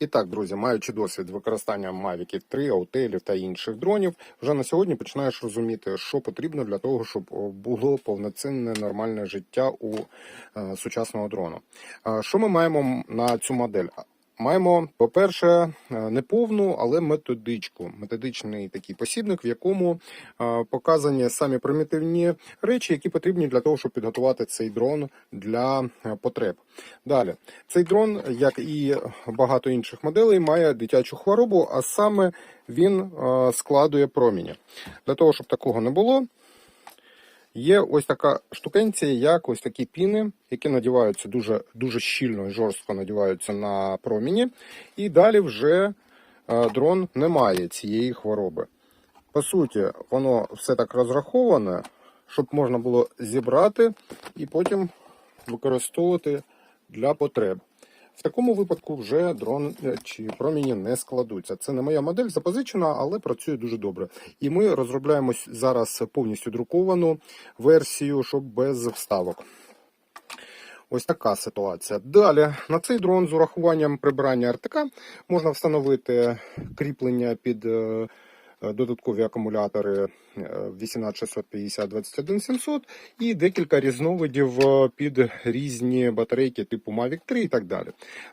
І так, друзі, маючи досвід використання Mavic 3, аутелів та інших дронів, вже на сьогодні починаєш розуміти, що потрібно для того, щоб було повноцінне нормальне життя у е, сучасного дрону. Е, що ми маємо на цю модель? Маємо, по-перше, е, не повну, але методичку, методичний такий посібник, в якому е, показані самі примітивні речі, які потрібні для того, щоб підготувати цей дрон для е, потреб. Далі, цей дрон, як і багато інших моделей, має дитячу хворобу, а саме він складує проміні. Для того, щоб такого не було, Є ось така штукенція, як ось такі піни, які надіваються дуже, дуже щільно і жорстко надіваються на проміні. І далі вже е, дрон не має цієї хвороби. По суті, воно все так розраховане, щоб можна було зібрати і потім використовувати для потреб. В такому випадку вже дрон е, чи проміні не складуться. Це не моя модель запозичена, але працює дуже добре. І ми розробляємо зараз повністю друковану версію, щоб без вставок. Ось така ситуація. Далі на цей дрон з урахуванням прибирання РТК можна встановити кріплення під е, додаткові акумулятори е, 18650 21700 і декілька різновидів е, під різні батарейки типу Mavic 3 і так далі.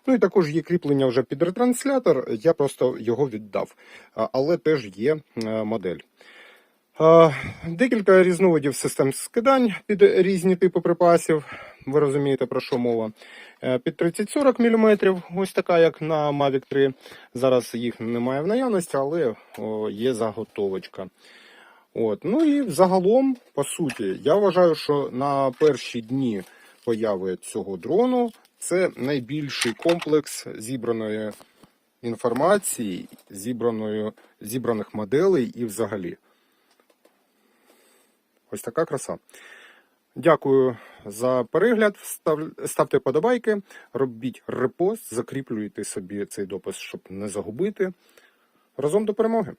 Ну і також є кріплення вже під ретранслятор, я просто його віддав, але теж є е, модель. Е, Декілька різновидів систем скидань під різні типи припасів. Ви розумієте, про що мова. Е, Під 30-40 мм, ось така, як на Mavic 3. Зараз їх немає в наявності, але є заготовочка. От. Ну і загалом, по суті, я вважаю, що на перші дні появи цього дрону це найбільший комплекс зібраної інформації, зібраної, зібраних моделей і взагалі. Ось така краса. Дякую за перегляд. Ставте подобайки, робіть репост, закріплюйте собі цей допис, щоб не загубити. Разом до перемоги!